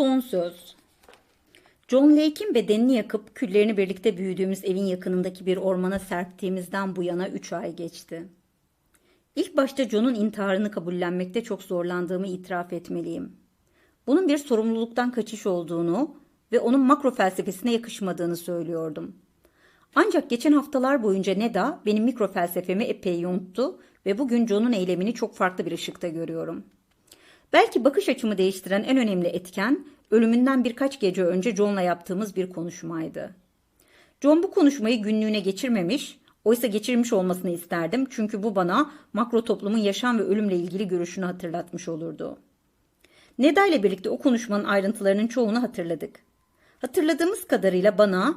Son söz. John Lake'in bedenini yakıp küllerini birlikte büyüdüğümüz evin yakınındaki bir ormana serptiğimizden bu yana üç ay geçti. İlk başta John'un intiharını kabullenmekte çok zorlandığımı itiraf etmeliyim. Bunun bir sorumluluktan kaçış olduğunu ve onun makro felsefesine yakışmadığını söylüyordum. Ancak geçen haftalar boyunca Neda benim mikro felsefemi epey yonttu ve bugün John'un eylemini çok farklı bir ışıkta görüyorum. Belki bakış açımı değiştiren en önemli etken ölümünden birkaç gece önce John'la yaptığımız bir konuşmaydı. John bu konuşmayı günlüğüne geçirmemiş, oysa geçirmiş olmasını isterdim çünkü bu bana makro toplumun yaşam ve ölümle ilgili görüşünü hatırlatmış olurdu. Neda ile birlikte o konuşmanın ayrıntılarının çoğunu hatırladık. Hatırladığımız kadarıyla bana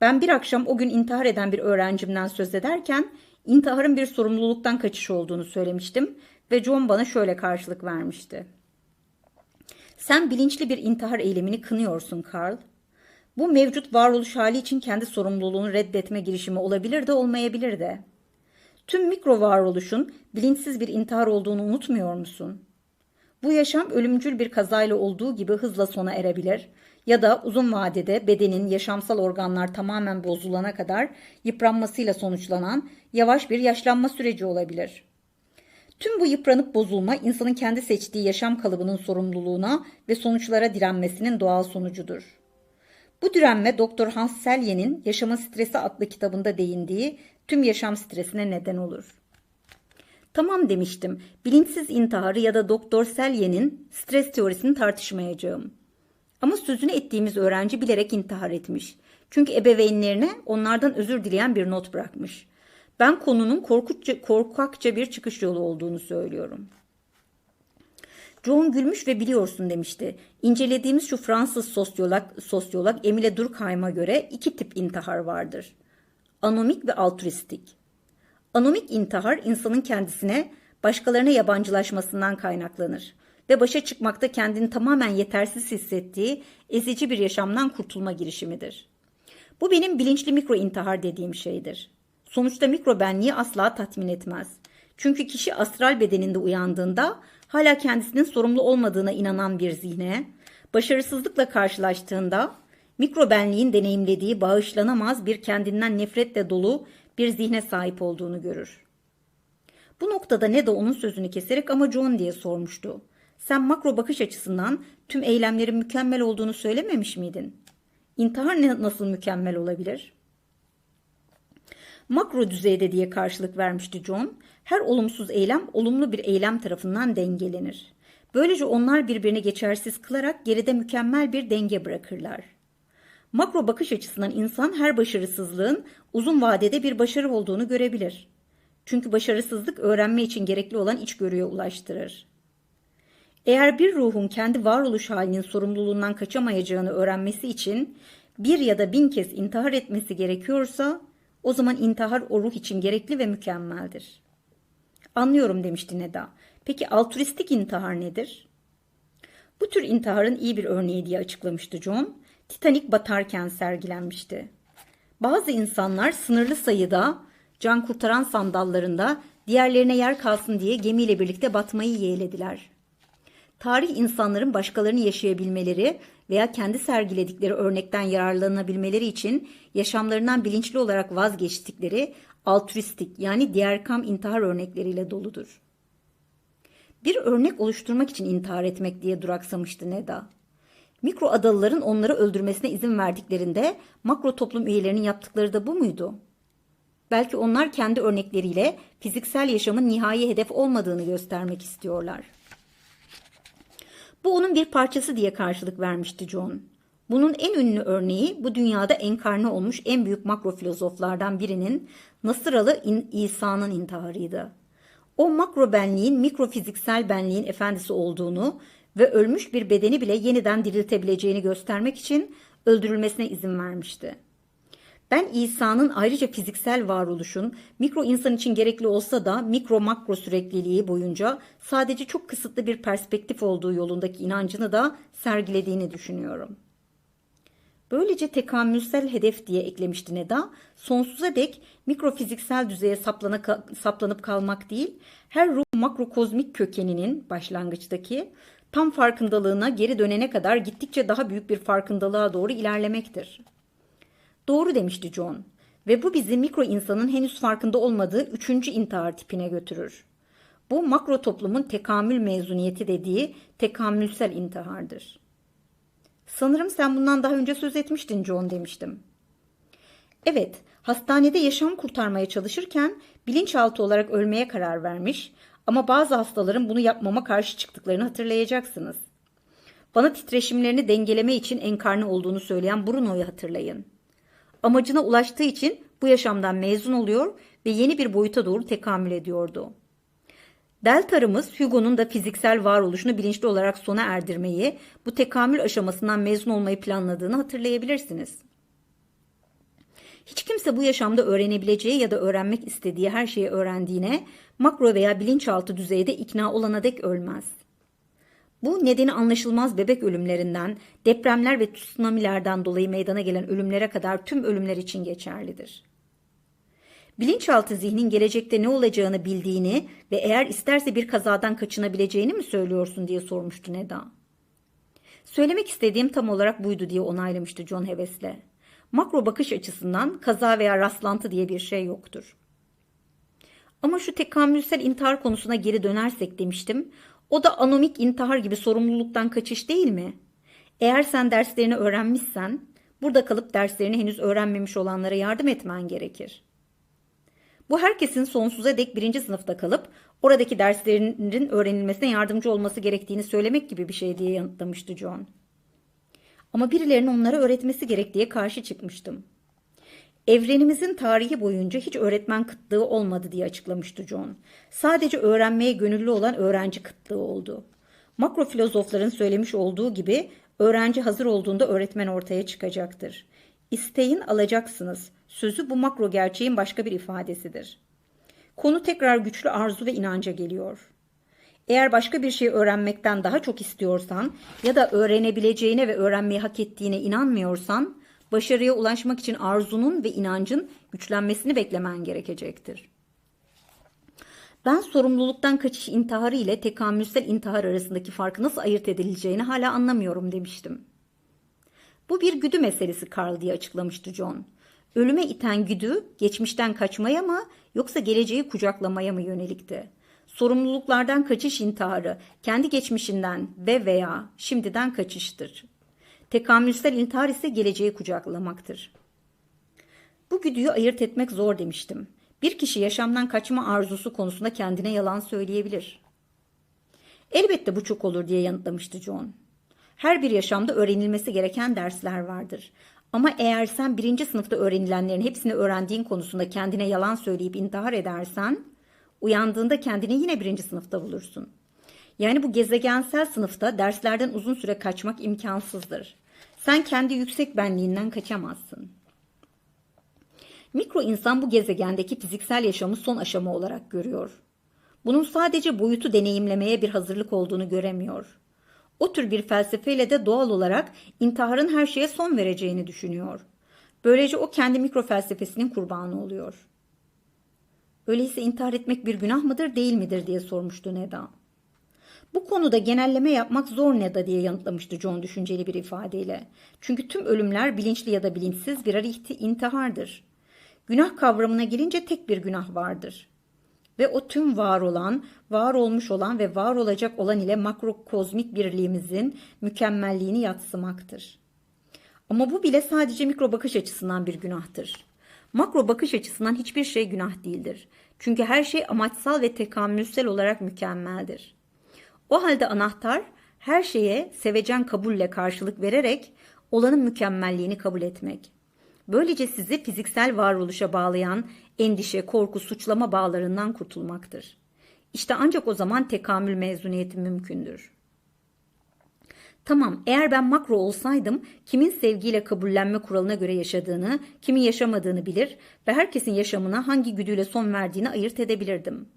ben bir akşam o gün intihar eden bir öğrencimden söz ederken intiharın bir sorumluluktan kaçış olduğunu söylemiştim ve John bana şöyle karşılık vermişti. Sen bilinçli bir intihar eylemini kınıyorsun Carl. Bu mevcut varoluş hali için kendi sorumluluğunu reddetme girişimi olabilir de olmayabilir de. Tüm mikro varoluşun bilinçsiz bir intihar olduğunu unutmuyor musun? Bu yaşam ölümcül bir kazayla olduğu gibi hızla sona erebilir ya da uzun vadede bedenin yaşamsal organlar tamamen bozulana kadar yıpranmasıyla sonuçlanan yavaş bir yaşlanma süreci olabilir. Tüm bu yıpranıp bozulma insanın kendi seçtiği yaşam kalıbının sorumluluğuna ve sonuçlara direnmesinin doğal sonucudur. Bu direnme Dr. Hans Selye'nin Yaşamın Stresi adlı kitabında değindiği tüm yaşam stresine neden olur. Tamam demiştim. Bilinçsiz intiharı ya da Doktor Selye'nin stres teorisini tartışmayacağım. Ama sözünü ettiğimiz öğrenci bilerek intihar etmiş. Çünkü ebeveynlerine onlardan özür dileyen bir not bırakmış. Ben konunun korkutça, korkakça bir çıkış yolu olduğunu söylüyorum. John gülmüş ve biliyorsun demişti. İncelediğimiz şu Fransız sosyolog, sosyolog Emile Durkheim'a göre iki tip intihar vardır. Anomik ve altruistik. Anomik intihar insanın kendisine başkalarına yabancılaşmasından kaynaklanır ve başa çıkmakta kendini tamamen yetersiz hissettiği ezici bir yaşamdan kurtulma girişimidir. Bu benim bilinçli mikro intihar dediğim şeydir. Sonuçta mikro benliği asla tatmin etmez. Çünkü kişi astral bedeninde uyandığında hala kendisinin sorumlu olmadığına inanan bir zihne, başarısızlıkla karşılaştığında mikro benliğin deneyimlediği bağışlanamaz bir kendinden nefretle dolu bir zihne sahip olduğunu görür. Bu noktada ne de onun sözünü keserek ama John diye sormuştu. Sen makro bakış açısından tüm eylemlerin mükemmel olduğunu söylememiş miydin? İntihar nasıl mükemmel olabilir? Makro düzeyde diye karşılık vermişti John. Her olumsuz eylem olumlu bir eylem tarafından dengelenir. Böylece onlar birbirini geçersiz kılarak geride mükemmel bir denge bırakırlar. Makro bakış açısından insan her başarısızlığın uzun vadede bir başarı olduğunu görebilir. Çünkü başarısızlık öğrenme için gerekli olan içgörüye ulaştırır. Eğer bir ruhun kendi varoluş halinin sorumluluğundan kaçamayacağını öğrenmesi için bir ya da bin kez intihar etmesi gerekiyorsa o zaman intihar o ruh için gerekli ve mükemmeldir. Anlıyorum demişti Neda. Peki altruistik intihar nedir? Bu tür intiharın iyi bir örneği diye açıklamıştı John. Titanic batarken sergilenmişti. Bazı insanlar sınırlı sayıda can kurtaran sandallarında diğerlerine yer kalsın diye gemiyle birlikte batmayı yeğlediler. Tarih insanların başkalarını yaşayabilmeleri veya kendi sergiledikleri örnekten yararlanabilmeleri için yaşamlarından bilinçli olarak vazgeçtikleri altruistik yani diğer kam intihar örnekleriyle doludur. Bir örnek oluşturmak için intihar etmek diye duraksamıştı Neda. Mikro adalıların onları öldürmesine izin verdiklerinde makro toplum üyelerinin yaptıkları da bu muydu? Belki onlar kendi örnekleriyle fiziksel yaşamın nihai hedef olmadığını göstermek istiyorlar. Bu onun bir parçası diye karşılık vermişti John. Bunun en ünlü örneği bu dünyada enkarne olmuş en büyük makro filozoflardan birinin Nasıralı İsa'nın intiharıydı. O makro benliğin mikrofiziksel benliğin efendisi olduğunu ve ölmüş bir bedeni bile yeniden diriltebileceğini göstermek için öldürülmesine izin vermişti. Ben İsa'nın ayrıca fiziksel varoluşun mikro insan için gerekli olsa da mikro makro sürekliliği boyunca sadece çok kısıtlı bir perspektif olduğu yolundaki inancını da sergilediğini düşünüyorum. Böylece tekamülsel hedef diye eklemişti Neda, sonsuza dek mikrofiziksel düzeye saplana, saplanıp kalmak değil, her ruh makrokozmik kökeninin başlangıçtaki tam farkındalığına geri dönene kadar gittikçe daha büyük bir farkındalığa doğru ilerlemektir. Doğru demişti John ve bu bizi mikro insanın henüz farkında olmadığı üçüncü intihar tipine götürür. Bu makro toplumun tekamül mezuniyeti dediği tekamülsel intihardır. Sanırım sen bundan daha önce söz etmiştin John demiştim. Evet, hastanede yaşam kurtarmaya çalışırken bilinçaltı olarak ölmeye karar vermiş ama bazı hastaların bunu yapmama karşı çıktıklarını hatırlayacaksınız. Bana titreşimlerini dengeleme için enkarne olduğunu söyleyen Bruno'yu hatırlayın. Amacına ulaştığı için bu yaşamdan mezun oluyor ve yeni bir boyuta doğru tekamül ediyordu. Deltarımız Hugo'nun da fiziksel varoluşunu bilinçli olarak sona erdirmeyi, bu tekamül aşamasından mezun olmayı planladığını hatırlayabilirsiniz. Hiç kimse bu yaşamda öğrenebileceği ya da öğrenmek istediği her şeyi öğrendiğine makro veya bilinçaltı düzeyde ikna olana dek ölmez. Bu nedeni anlaşılmaz bebek ölümlerinden, depremler ve tsunamilerden dolayı meydana gelen ölümlere kadar tüm ölümler için geçerlidir. Bilinçaltı zihnin gelecekte ne olacağını bildiğini ve eğer isterse bir kazadan kaçınabileceğini mi söylüyorsun diye sormuştu Neda. Söylemek istediğim tam olarak buydu diye onaylamıştı John hevesle. Makro bakış açısından kaza veya rastlantı diye bir şey yoktur. Ama şu tekamülsel intihar konusuna geri dönersek demiştim. O da anomik intihar gibi sorumluluktan kaçış değil mi? Eğer sen derslerini öğrenmişsen, burada kalıp derslerini henüz öğrenmemiş olanlara yardım etmen gerekir. Bu herkesin sonsuza dek birinci sınıfta kalıp oradaki derslerinin öğrenilmesine yardımcı olması gerektiğini söylemek gibi bir şey diye yanıtlamıştı John. Ama birilerinin onlara öğretmesi gerek diye karşı çıkmıştım. Evrenimizin tarihi boyunca hiç öğretmen kıtlığı olmadı diye açıklamıştı John. Sadece öğrenmeye gönüllü olan öğrenci kıtlığı oldu. Makro filozofların söylemiş olduğu gibi öğrenci hazır olduğunda öğretmen ortaya çıkacaktır. İsteyin alacaksınız. Sözü bu makro gerçeğin başka bir ifadesidir. Konu tekrar güçlü arzu ve inanca geliyor. Eğer başka bir şey öğrenmekten daha çok istiyorsan ya da öğrenebileceğine ve öğrenmeyi hak ettiğine inanmıyorsan, başarıya ulaşmak için arzunun ve inancın güçlenmesini beklemen gerekecektir. Ben sorumluluktan kaçış intiharı ile tekamülsel intihar arasındaki farkı nasıl ayırt edileceğini hala anlamıyorum demiştim. Bu bir güdü meselesi Carl diye açıklamıştı John. Ölüme iten güdü geçmişten kaçmaya mı yoksa geleceği kucaklamaya mı yönelikti? Sorumluluklardan kaçış intiharı kendi geçmişinden ve veya şimdiden kaçıştır. Tekamülsel intihar ise geleceği kucaklamaktır. Bu güdüyü ayırt etmek zor demiştim. Bir kişi yaşamdan kaçma arzusu konusunda kendine yalan söyleyebilir. Elbette bu çok olur diye yanıtlamıştı John. Her bir yaşamda öğrenilmesi gereken dersler vardır. Ama eğer sen birinci sınıfta öğrenilenlerin hepsini öğrendiğin konusunda kendine yalan söyleyip intihar edersen, uyandığında kendini yine birinci sınıfta bulursun. Yani bu gezegensel sınıfta derslerden uzun süre kaçmak imkansızdır. Sen kendi yüksek benliğinden kaçamazsın. Mikro insan bu gezegendeki fiziksel yaşamı son aşama olarak görüyor. Bunun sadece boyutu deneyimlemeye bir hazırlık olduğunu göremiyor. O tür bir felsefeyle de doğal olarak intiharın her şeye son vereceğini düşünüyor. Böylece o kendi mikro felsefesinin kurbanı oluyor. Öyleyse intihar etmek bir günah mıdır değil midir diye sormuştu Neda. Bu konuda genelleme yapmak zor Neda diye yanıtlamıştı John düşünceli bir ifadeyle. Çünkü tüm ölümler bilinçli ya da bilinçsiz birer intihardır. Günah kavramına gelince tek bir günah vardır. Ve o tüm var olan, var olmuş olan ve var olacak olan ile makrokozmik birliğimizin mükemmelliğini yatsımaktır. Ama bu bile sadece mikro bakış açısından bir günahtır. Makro bakış açısından hiçbir şey günah değildir. Çünkü her şey amaçsal ve tekamülsel olarak mükemmeldir. O halde anahtar her şeye sevecen kabulle karşılık vererek olanın mükemmelliğini kabul etmek. Böylece sizi fiziksel varoluşa bağlayan endişe, korku, suçlama bağlarından kurtulmaktır. İşte ancak o zaman tekamül mezuniyeti mümkündür. Tamam, eğer ben makro olsaydım kimin sevgiyle kabullenme kuralına göre yaşadığını, kimin yaşamadığını bilir ve herkesin yaşamına hangi güdüyle son verdiğini ayırt edebilirdim.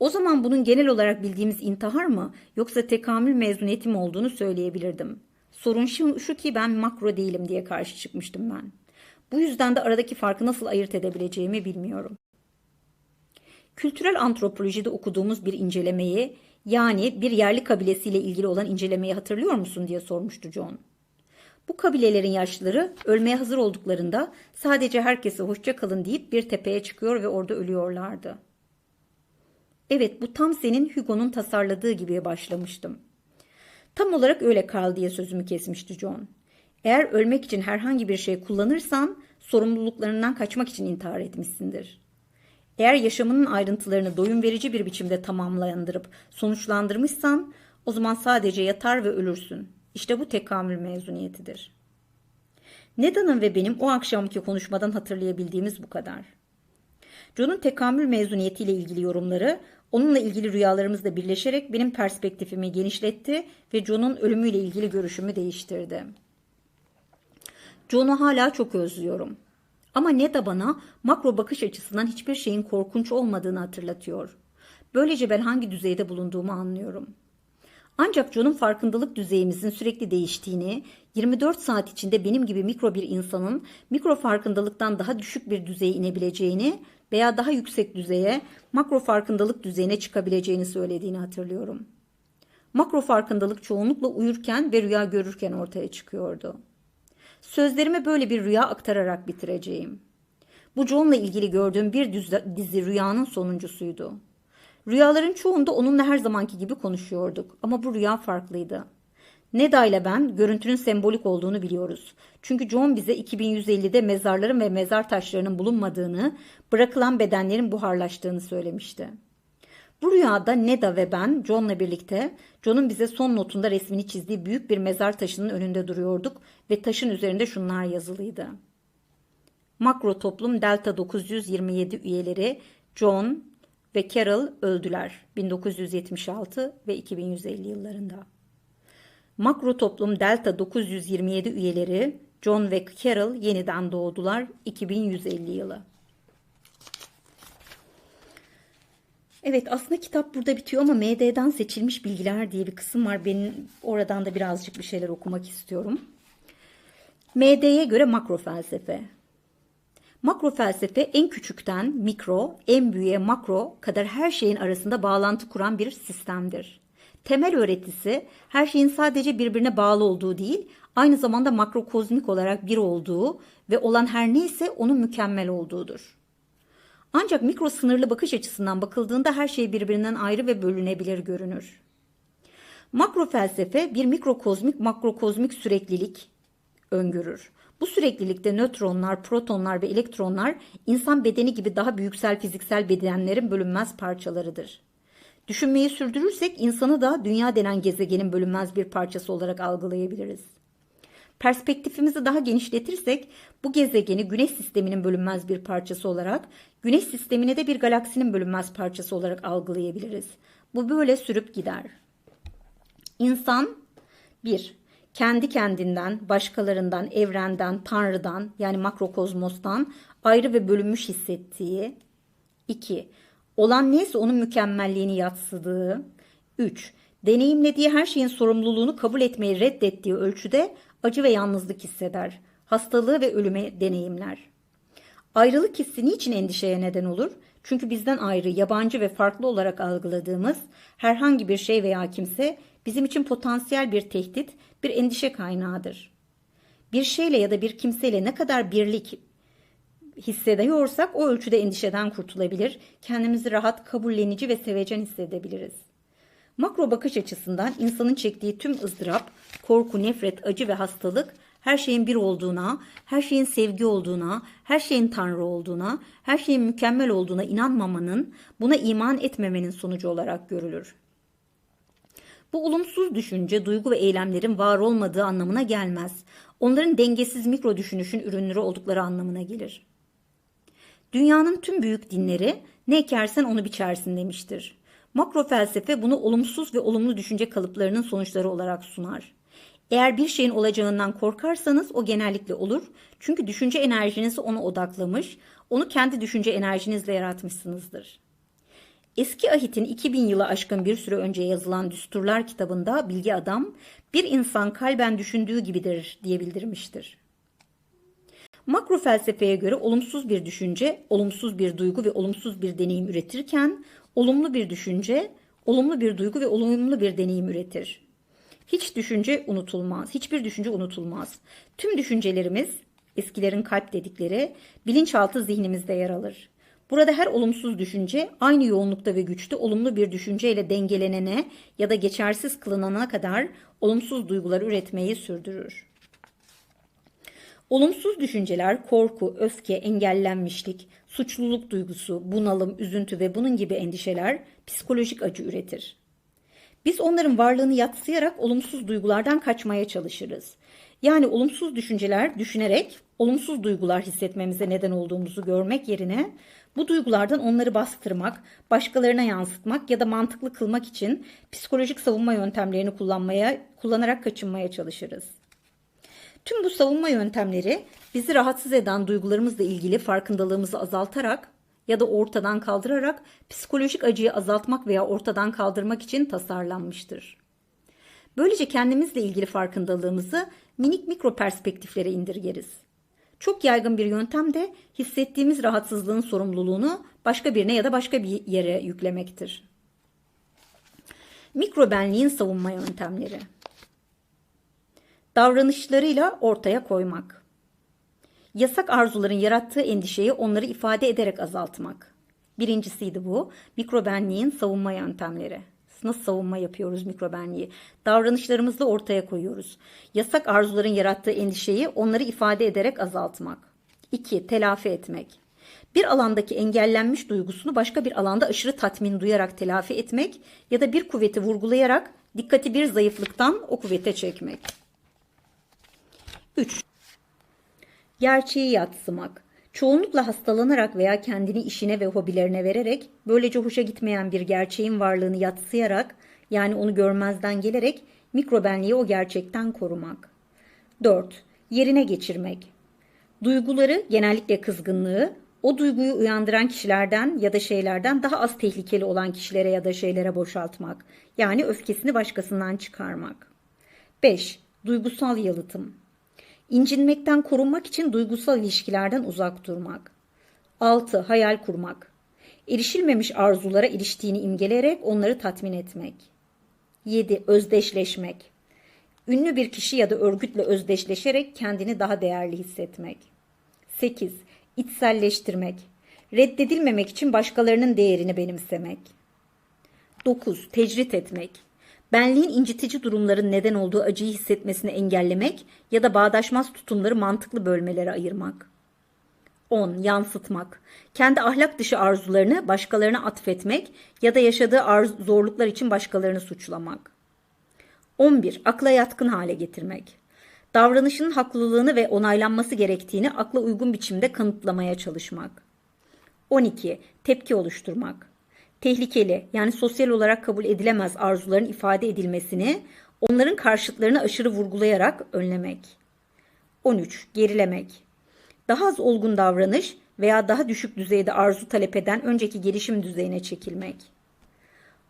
O zaman bunun genel olarak bildiğimiz intihar mı yoksa tekamül mezuniyeti mi olduğunu söyleyebilirdim. Sorun şu, şu ki ben makro değilim diye karşı çıkmıştım ben. Bu yüzden de aradaki farkı nasıl ayırt edebileceğimi bilmiyorum. Kültürel antropolojide okuduğumuz bir incelemeyi Yani bir yerli kabilesiyle ilgili olan incelemeyi hatırlıyor musun diye sormuştu John. Bu kabilelerin yaşlıları ölmeye hazır olduklarında sadece herkese hoşça kalın deyip bir tepeye çıkıyor ve orada ölüyorlardı. Evet bu tam senin Hugo'nun tasarladığı gibi başlamıştım. Tam olarak öyle kal diye sözümü kesmişti John. Eğer ölmek için herhangi bir şey kullanırsan sorumluluklarından kaçmak için intihar etmişsindir. Eğer yaşamının ayrıntılarını doyum verici bir biçimde tamamlandırıp sonuçlandırmışsan o zaman sadece yatar ve ölürsün. İşte bu tekamül mezuniyetidir. Neda'nın ve benim o akşamki konuşmadan hatırlayabildiğimiz bu kadar. John'un tekamül mezuniyetiyle ilgili yorumları onunla ilgili rüyalarımızla birleşerek benim perspektifimi genişletti ve John'un ölümüyle ilgili görüşümü değiştirdi. John'u hala çok özlüyorum. Ama Neda bana makro bakış açısından hiçbir şeyin korkunç olmadığını hatırlatıyor. Böylece ben hangi düzeyde bulunduğumu anlıyorum. Ancak John'un farkındalık düzeyimizin sürekli değiştiğini, 24 saat içinde benim gibi mikro bir insanın mikro farkındalıktan daha düşük bir düzeye inebileceğini veya daha yüksek düzeye, makro farkındalık düzeyine çıkabileceğini söylediğini hatırlıyorum. Makro farkındalık çoğunlukla uyurken ve rüya görürken ortaya çıkıyordu. Sözlerimi böyle bir rüya aktararak bitireceğim. Bu John'la ilgili gördüğüm bir dizi rüyanın sonuncusuydu. Rüyaların çoğunda onunla her zamanki gibi konuşuyorduk ama bu rüya farklıydı. Neda ile ben görüntünün sembolik olduğunu biliyoruz. Çünkü John bize 2150'de mezarların ve mezar taşlarının bulunmadığını, bırakılan bedenlerin buharlaştığını söylemişti. Bu rüyada Neda ve ben John'la birlikte John'un bize son notunda resmini çizdiği büyük bir mezar taşının önünde duruyorduk ve taşın üzerinde şunlar yazılıydı. Makro toplum Delta 927 üyeleri John ve Carol öldüler 1976 ve 2150 yıllarında. Makro toplum Delta 927 üyeleri John ve Carol yeniden doğdular 2150 yılı. Evet aslında kitap burada bitiyor ama MD'den seçilmiş bilgiler diye bir kısım var. Benim oradan da birazcık bir şeyler okumak istiyorum. MD'ye göre makro felsefe. Makro felsefe en küçükten mikro, en büyüğe makro kadar her şeyin arasında bağlantı kuran bir sistemdir. Temel öğretisi her şeyin sadece birbirine bağlı olduğu değil, aynı zamanda makrokozmik olarak bir olduğu ve olan her neyse onun mükemmel olduğudur. Ancak mikro sınırlı bakış açısından bakıldığında her şey birbirinden ayrı ve bölünebilir görünür. Makro felsefe bir mikrokozmik makrokozmik süreklilik öngörür. Bu süreklilikte nötronlar, protonlar ve elektronlar insan bedeni gibi daha büyüksel fiziksel bedenlerin bölünmez parçalarıdır. Düşünmeyi sürdürürsek insanı da dünya denen gezegenin bölünmez bir parçası olarak algılayabiliriz. Perspektifimizi daha genişletirsek bu gezegeni güneş sisteminin bölünmez bir parçası olarak, güneş sistemine de bir galaksinin bölünmez parçası olarak algılayabiliriz. Bu böyle sürüp gider. İnsan 1. Kendi kendinden, başkalarından, evrenden, tanrıdan yani makrokozmostan ayrı ve bölünmüş hissettiği. 2. Olan neyse onun mükemmelliğini yatsıdığı. 3. Deneyimlediği her şeyin sorumluluğunu kabul etmeyi reddettiği ölçüde acı ve yalnızlık hisseder. Hastalığı ve ölüme deneyimler. Ayrılık hissi niçin endişeye neden olur? Çünkü bizden ayrı, yabancı ve farklı olarak algıladığımız herhangi bir şey veya kimse bizim için potansiyel bir tehdit, bir endişe kaynağıdır. Bir şeyle ya da bir kimseyle ne kadar birlik hissediyorsak o ölçüde endişeden kurtulabilir, kendimizi rahat, kabullenici ve sevecen hissedebiliriz. Makro bakış açısından insanın çektiği tüm ızdırap, korku, nefret, acı ve hastalık her şeyin bir olduğuna, her şeyin sevgi olduğuna, her şeyin Tanrı olduğuna, her şeyin mükemmel olduğuna inanmamanın, buna iman etmemenin sonucu olarak görülür. Bu olumsuz düşünce, duygu ve eylemlerin var olmadığı anlamına gelmez. Onların dengesiz mikro düşünüşün ürünleri oldukları anlamına gelir. Dünyanın tüm büyük dinleri ne ekersen onu biçersin demiştir. Makro felsefe bunu olumsuz ve olumlu düşünce kalıplarının sonuçları olarak sunar. Eğer bir şeyin olacağından korkarsanız o genellikle olur. Çünkü düşünce enerjiniz ona odaklamış, onu kendi düşünce enerjinizle yaratmışsınızdır. Eski Ahit'in 2000 yılı aşkın bir süre önce yazılan Düsturlar kitabında bilgi adam bir insan kalben düşündüğü gibidir diye bildirmiştir. Makro felsefeye göre olumsuz bir düşünce, olumsuz bir duygu ve olumsuz bir deneyim üretirken olumlu bir düşünce, olumlu bir duygu ve olumlu bir deneyim üretir. Hiç düşünce unutulmaz, hiçbir düşünce unutulmaz. Tüm düşüncelerimiz, eskilerin kalp dedikleri, bilinçaltı zihnimizde yer alır. Burada her olumsuz düşünce aynı yoğunlukta ve güçte olumlu bir düşünceyle dengelenene ya da geçersiz kılınana kadar olumsuz duygular üretmeyi sürdürür. Olumsuz düşünceler korku, öfke, engellenmişlik, suçluluk duygusu, bunalım, üzüntü ve bunun gibi endişeler psikolojik acı üretir. Biz onların varlığını yatsıyarak olumsuz duygulardan kaçmaya çalışırız. Yani olumsuz düşünceler düşünerek olumsuz duygular hissetmemize neden olduğumuzu görmek yerine bu duygulardan onları bastırmak, başkalarına yansıtmak ya da mantıklı kılmak için psikolojik savunma yöntemlerini kullanmaya, kullanarak kaçınmaya çalışırız. Tüm bu savunma yöntemleri bizi rahatsız eden duygularımızla ilgili farkındalığımızı azaltarak ya da ortadan kaldırarak psikolojik acıyı azaltmak veya ortadan kaldırmak için tasarlanmıştır. Böylece kendimizle ilgili farkındalığımızı minik mikro perspektiflere indirgeriz. Çok yaygın bir yöntem de hissettiğimiz rahatsızlığın sorumluluğunu başka birine ya da başka bir yere yüklemektir. Mikro benliğin savunma yöntemleri. Davranışlarıyla ortaya koymak. Yasak arzuların yarattığı endişeyi onları ifade ederek azaltmak. Birincisiydi bu. Mikrobenliğin savunma yöntemleri. Nasıl savunma yapıyoruz mikrobenliği? Davranışlarımızla ortaya koyuyoruz. Yasak arzuların yarattığı endişeyi onları ifade ederek azaltmak. 2. Telafi etmek. Bir alandaki engellenmiş duygusunu başka bir alanda aşırı tatmin duyarak telafi etmek ya da bir kuvveti vurgulayarak dikkati bir zayıflıktan o kuvvete çekmek. 3. Gerçeği yatsımak. Çoğunlukla hastalanarak veya kendini işine ve hobilerine vererek, böylece hoşa gitmeyen bir gerçeğin varlığını yatsıyarak, yani onu görmezden gelerek mikrobenliği o gerçekten korumak. 4. Yerine geçirmek. Duyguları, genellikle kızgınlığı, o duyguyu uyandıran kişilerden ya da şeylerden daha az tehlikeli olan kişilere ya da şeylere boşaltmak. Yani öfkesini başkasından çıkarmak. 5. Duygusal yalıtım. İncinmekten korunmak için duygusal ilişkilerden uzak durmak. 6. Hayal kurmak. Erişilmemiş arzulara eriştiğini imgeleyerek onları tatmin etmek. 7. Özdeşleşmek. Ünlü bir kişi ya da örgütle özdeşleşerek kendini daha değerli hissetmek. 8. İçselleştirmek. Reddedilmemek için başkalarının değerini benimsemek. 9. Tecrit etmek benliğin incitici durumların neden olduğu acıyı hissetmesini engellemek ya da bağdaşmaz tutumları mantıklı bölmelere ayırmak. 10. Yansıtmak. Kendi ahlak dışı arzularını başkalarına atfetmek ya da yaşadığı zorluklar için başkalarını suçlamak. 11. Akla yatkın hale getirmek. Davranışının haklılığını ve onaylanması gerektiğini akla uygun biçimde kanıtlamaya çalışmak. 12. Tepki oluşturmak tehlikeli yani sosyal olarak kabul edilemez arzuların ifade edilmesini onların karşıtlarını aşırı vurgulayarak önlemek. 13. Gerilemek. Daha az olgun davranış veya daha düşük düzeyde arzu talep eden önceki gelişim düzeyine çekilmek.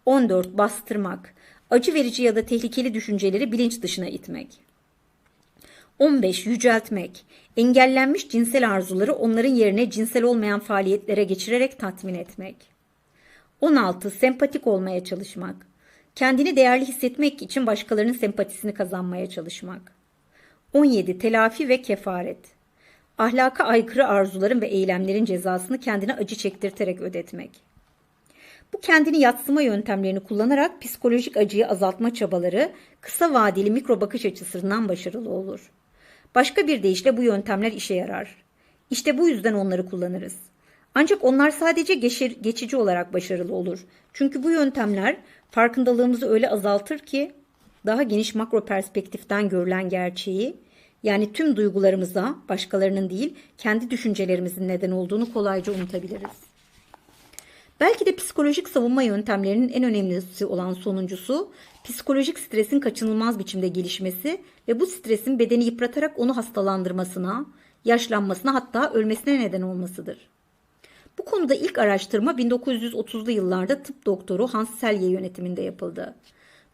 14. Bastırmak. Acı verici ya da tehlikeli düşünceleri bilinç dışına itmek. 15. Yüceltmek. Engellenmiş cinsel arzuları onların yerine cinsel olmayan faaliyetlere geçirerek tatmin etmek. 16. Sempatik olmaya çalışmak. Kendini değerli hissetmek için başkalarının sempatisini kazanmaya çalışmak. 17. Telafi ve kefaret. Ahlaka aykırı arzuların ve eylemlerin cezasını kendine acı çektirterek ödetmek. Bu kendini yatsıma yöntemlerini kullanarak psikolojik acıyı azaltma çabaları kısa vadeli mikro bakış açısından başarılı olur. Başka bir deyişle bu yöntemler işe yarar. İşte bu yüzden onları kullanırız. Ancak onlar sadece geçir, geçici olarak başarılı olur. Çünkü bu yöntemler farkındalığımızı öyle azaltır ki daha geniş makro perspektiften görülen gerçeği yani tüm duygularımıza başkalarının değil kendi düşüncelerimizin neden olduğunu kolayca unutabiliriz. Belki de psikolojik savunma yöntemlerinin en önemlisi olan sonuncusu psikolojik stresin kaçınılmaz biçimde gelişmesi ve bu stresin bedeni yıpratarak onu hastalandırmasına, yaşlanmasına hatta ölmesine neden olmasıdır. Bu konuda ilk araştırma 1930'lu yıllarda tıp doktoru Hans Selye yönetiminde yapıldı.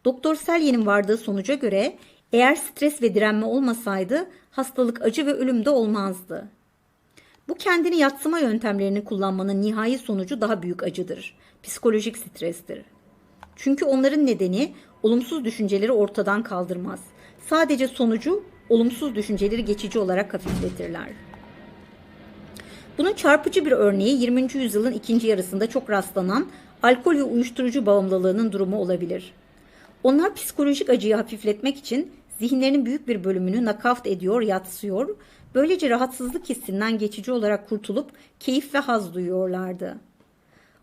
Doktor Selye'nin vardığı sonuca göre eğer stres ve direnme olmasaydı hastalık acı ve ölüm de olmazdı. Bu kendini yatsıma yöntemlerini kullanmanın nihai sonucu daha büyük acıdır. Psikolojik strestir. Çünkü onların nedeni olumsuz düşünceleri ortadan kaldırmaz. Sadece sonucu olumsuz düşünceleri geçici olarak hafifletirler. Bunun çarpıcı bir örneği 20. yüzyılın ikinci yarısında çok rastlanan alkol ve uyuşturucu bağımlılığının durumu olabilir. Onlar psikolojik acıyı hafifletmek için zihinlerinin büyük bir bölümünü nakavt ediyor, yatsıyor. Böylece rahatsızlık hissinden geçici olarak kurtulup keyif ve haz duyuyorlardı.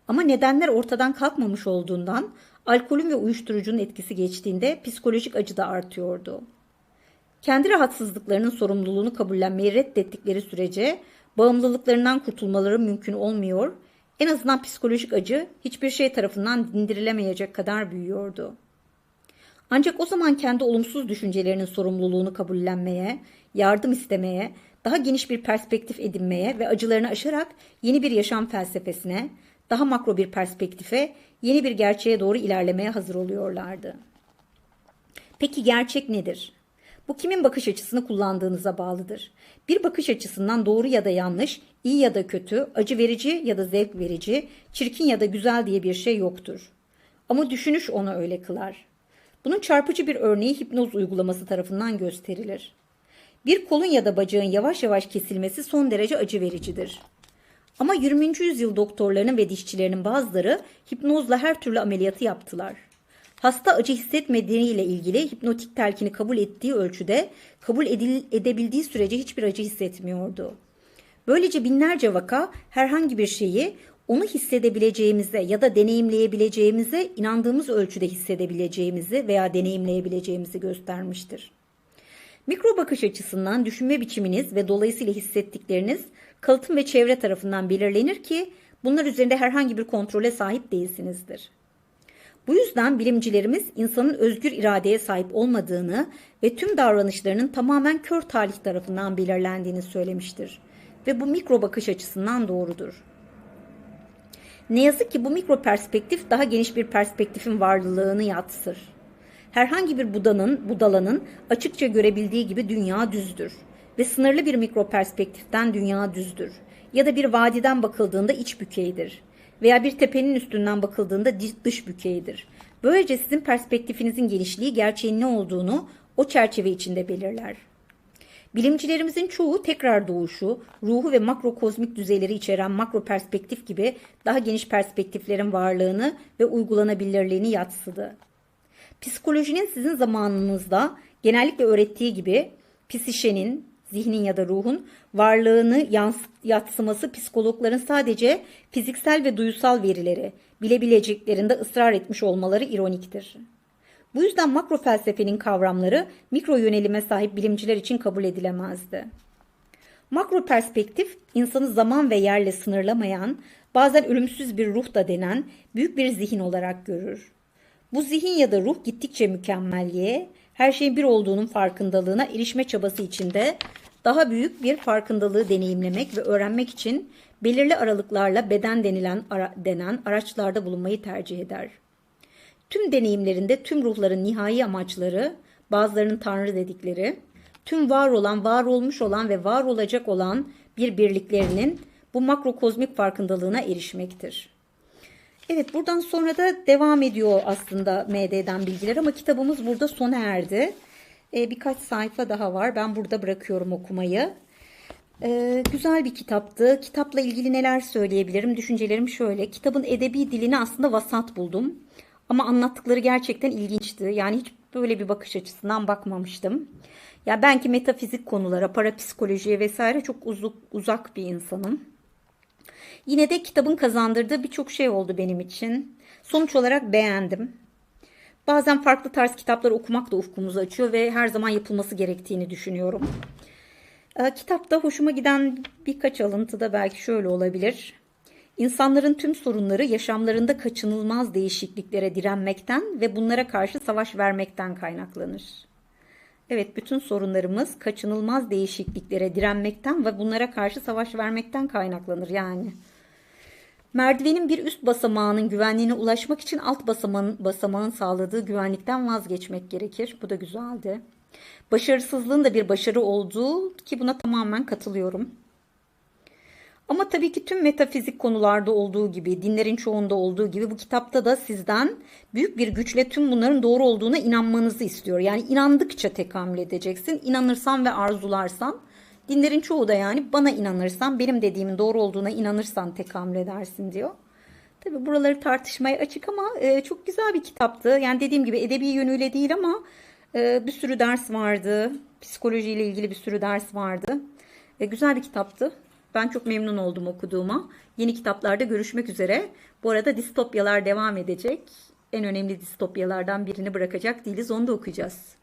Ama nedenler ortadan kalkmamış olduğundan alkolün ve uyuşturucunun etkisi geçtiğinde psikolojik acı da artıyordu. Kendi rahatsızlıklarının sorumluluğunu kabullenmeyi reddettikleri sürece bağımlılıklarından kurtulmaları mümkün olmuyor, en azından psikolojik acı hiçbir şey tarafından dindirilemeyecek kadar büyüyordu. Ancak o zaman kendi olumsuz düşüncelerinin sorumluluğunu kabullenmeye, yardım istemeye, daha geniş bir perspektif edinmeye ve acılarını aşarak yeni bir yaşam felsefesine, daha makro bir perspektife, yeni bir gerçeğe doğru ilerlemeye hazır oluyorlardı. Peki gerçek nedir? Bu kimin bakış açısını kullandığınıza bağlıdır. Bir bakış açısından doğru ya da yanlış, iyi ya da kötü, acı verici ya da zevk verici, çirkin ya da güzel diye bir şey yoktur. Ama düşünüş onu öyle kılar. Bunun çarpıcı bir örneği hipnoz uygulaması tarafından gösterilir. Bir kolun ya da bacağın yavaş yavaş kesilmesi son derece acı vericidir. Ama 20. yüzyıl doktorlarının ve dişçilerinin bazıları hipnozla her türlü ameliyatı yaptılar. Hasta acı hissetmediğiyle ilgili hipnotik telkini kabul ettiği ölçüde kabul edil, edebildiği sürece hiçbir acı hissetmiyordu. Böylece binlerce vaka herhangi bir şeyi onu hissedebileceğimize ya da deneyimleyebileceğimize inandığımız ölçüde hissedebileceğimizi veya deneyimleyebileceğimizi göstermiştir. Mikro bakış açısından düşünme biçiminiz ve dolayısıyla hissettikleriniz kalıtım ve çevre tarafından belirlenir ki bunlar üzerinde herhangi bir kontrole sahip değilsinizdir. Bu yüzden bilimcilerimiz insanın özgür iradeye sahip olmadığını ve tüm davranışlarının tamamen kör talih tarafından belirlendiğini söylemiştir. Ve bu mikro bakış açısından doğrudur. Ne yazık ki bu mikro perspektif daha geniş bir perspektifin varlığını yatsır. Herhangi bir budanın, budalanın açıkça görebildiği gibi dünya düzdür ve sınırlı bir mikro perspektiften dünya düzdür. Ya da bir vadiden bakıldığında iç bükeydir veya bir tepenin üstünden bakıldığında dış bükeydir. Böylece sizin perspektifinizin genişliği gerçeğin ne olduğunu o çerçeve içinde belirler. Bilimcilerimizin çoğu tekrar doğuşu, ruhu ve makro kozmik düzeyleri içeren makro perspektif gibi daha geniş perspektiflerin varlığını ve uygulanabilirliğini yatsıdı. Psikolojinin sizin zamanınızda genellikle öğrettiği gibi psişenin, zihnin ya da ruhun varlığını yatsıması psikologların sadece fiziksel ve duysal verileri bilebileceklerinde ısrar etmiş olmaları ironiktir. Bu yüzden makro felsefenin kavramları mikro yönelime sahip bilimciler için kabul edilemezdi. Makro perspektif insanı zaman ve yerle sınırlamayan, bazen ölümsüz bir ruh da denen büyük bir zihin olarak görür. Bu zihin ya da ruh gittikçe mükemmelliğe, her şeyin bir olduğunun farkındalığına erişme çabası içinde daha büyük bir farkındalığı deneyimlemek ve öğrenmek için belirli aralıklarla beden denilen ara, denen araçlarda bulunmayı tercih eder. Tüm deneyimlerinde tüm ruhların nihai amaçları, bazılarının tanrı dedikleri, tüm var olan, var olmuş olan ve var olacak olan bir birliklerinin bu makrokozmik farkındalığına erişmektir. Evet buradan sonra da devam ediyor aslında MD'den bilgiler ama kitabımız burada sona erdi. Ee, birkaç sayfa daha var. Ben burada bırakıyorum okumayı. Ee, güzel bir kitaptı. Kitapla ilgili neler söyleyebilirim? Düşüncelerim şöyle. Kitabın edebi dilini aslında vasat buldum. Ama anlattıkları gerçekten ilginçti. Yani hiç böyle bir bakış açısından bakmamıştım. Ya ben ki metafizik konulara, parapsikolojiye vesaire çok uzak bir insanım. Yine de kitabın kazandırdığı birçok şey oldu benim için. Sonuç olarak beğendim. Bazen farklı tarz kitapları okumak da ufkumuzu açıyor ve her zaman yapılması gerektiğini düşünüyorum. Ee, kitapta hoşuma giden birkaç alıntı da belki şöyle olabilir. İnsanların tüm sorunları yaşamlarında kaçınılmaz değişikliklere direnmekten ve bunlara karşı savaş vermekten kaynaklanır. Evet, bütün sorunlarımız kaçınılmaz değişikliklere direnmekten ve bunlara karşı savaş vermekten kaynaklanır yani. Merdivenin bir üst basamağının güvenliğine ulaşmak için alt basamağın, basamağın sağladığı güvenlikten vazgeçmek gerekir. Bu da güzeldi. Başarısızlığın da bir başarı olduğu ki buna tamamen katılıyorum. Ama tabii ki tüm metafizik konularda olduğu gibi, dinlerin çoğunda olduğu gibi bu kitapta da sizden büyük bir güçle tüm bunların doğru olduğuna inanmanızı istiyor. Yani inandıkça tekamül edeceksin. İnanırsan ve arzularsan. Dinlerin çoğu da yani bana inanırsan, benim dediğimin doğru olduğuna inanırsan tekamül edersin diyor. Tabii buraları tartışmaya açık ama e, çok güzel bir kitaptı. Yani dediğim gibi edebi yönüyle değil ama e, bir sürü ders vardı. Psikolojiyle ilgili bir sürü ders vardı. E, güzel bir kitaptı. Ben çok memnun oldum okuduğuma. Yeni kitaplarda görüşmek üzere. Bu arada distopyalar devam edecek. En önemli distopyalardan birini bırakacak değiliz. Onu da okuyacağız.